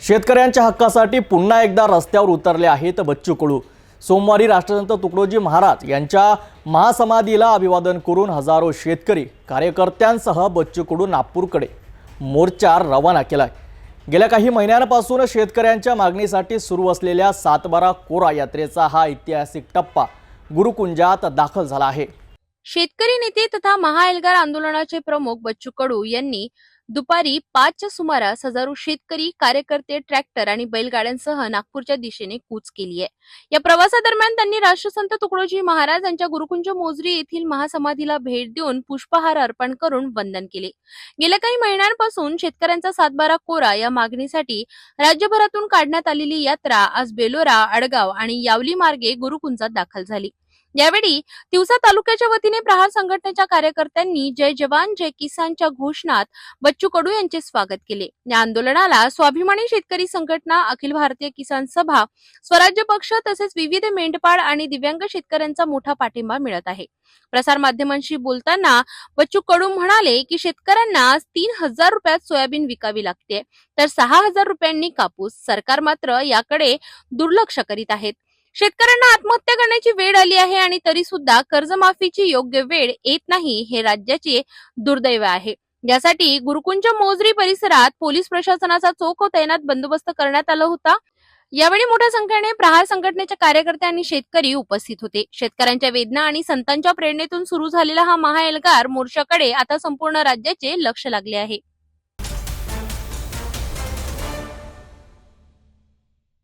शेतकऱ्यांच्या हक्कासाठी पुन्हा एकदा रस्त्यावर उतरले आहेत बच्चू कडू सोमवारी राष्ट्रसंत तुकडोजी महाराज यांच्या महासमाधीला अभिवादन करून हजारो शेतकरी कार्यकर्त्यांसह बच्चू कडू नागपूरकडे मोर्चा रवाना केलाय. गेल्या काही महिन्यांपासून शेतकऱ्यांच्या मागणीसाठी सुरू असलेल्या सातबारा कोरा यात्रेचा हा ऐतिहासिक टप्पा गुरुकुंजात दाखल झाला आहे. शेतकरी नेते तथा महाएल्गार आंदोलनाचे प्रमुख बच्चू कडू यांनी दुपारी पाचच्या सुमारास हजारो शेतकरी कार्यकर्ते ट्रॅक्टर आणि बैलगाड्यांसह नागपूरच्या दिशेने कूच केली आहे. या प्रवासादरम्यान त्यांनी राष्ट्रसंत तुकडोजी महाराज यांच्या गुरुकुंज मोजरी येथील महासमाधीला भेट देऊन पुष्पहार अर्पण करून वंदन केले. गेल्या काही महिन्यांपासून शेतकऱ्यांचा सातबारा कोरा या मागणीसाठी राज्यभरातून काढण्यात आलेली यात्रा आज बेलोरा अडगाव आणि यावली मार्गे गुरुकुंजात दाखल झाली. यावेळी तिवसा तालुक्याच्या वतीने प्रहार संघटनेच्या कार्यकर्त्यांनी जय जवान जय किसानच्या घोषणात बच्चू कडू यांचे स्वागत केले. या आंदोलनाला स्वाभिमानी शेतकरी संघटना अखिल भारतीय किसान सभा स्वराज्य पक्ष तसेच विविध मेंढपाळ आणि दिव्यांग शेतकऱ्यांचा मोठा पाठिंबा मिळत आहे. प्रसार माध्यमांशी बोलताना बच्चू कडू म्हणाले की शेतकऱ्यांना तीन हजार रुपयात सोयाबीन विकावी लागते तर सहा हजार रुपयांनी कापूस सरकार मात्र याकडे दुर्लक्ष करीत आहेत. शेतकऱ्यांना आत्महत्या करण्याची वेळ आली आहे आणि तरी सुद्धा कर्जमाफीची योग्य वेळ येत नाही हे राज्याचे दुर्दैव आहे. यासाठी गुरुकुंज मोजरी परिसरात पोलीस प्रशासनाचा चोख तैनात बंदोबस्त करण्यात आला होता. यावेळी मोठ्या संख्येने प्रहार संघटनेचे कार्यकर्ते आणि शेतकरी उपस्थित होते. शेतकऱ्यांच्या वेदना आणि संतांच्या प्रेरणेतून सुरू झालेला हा महाएल्गार मोर्चाकडे आता संपूर्ण राज्याचे लक्ष लागले आहे.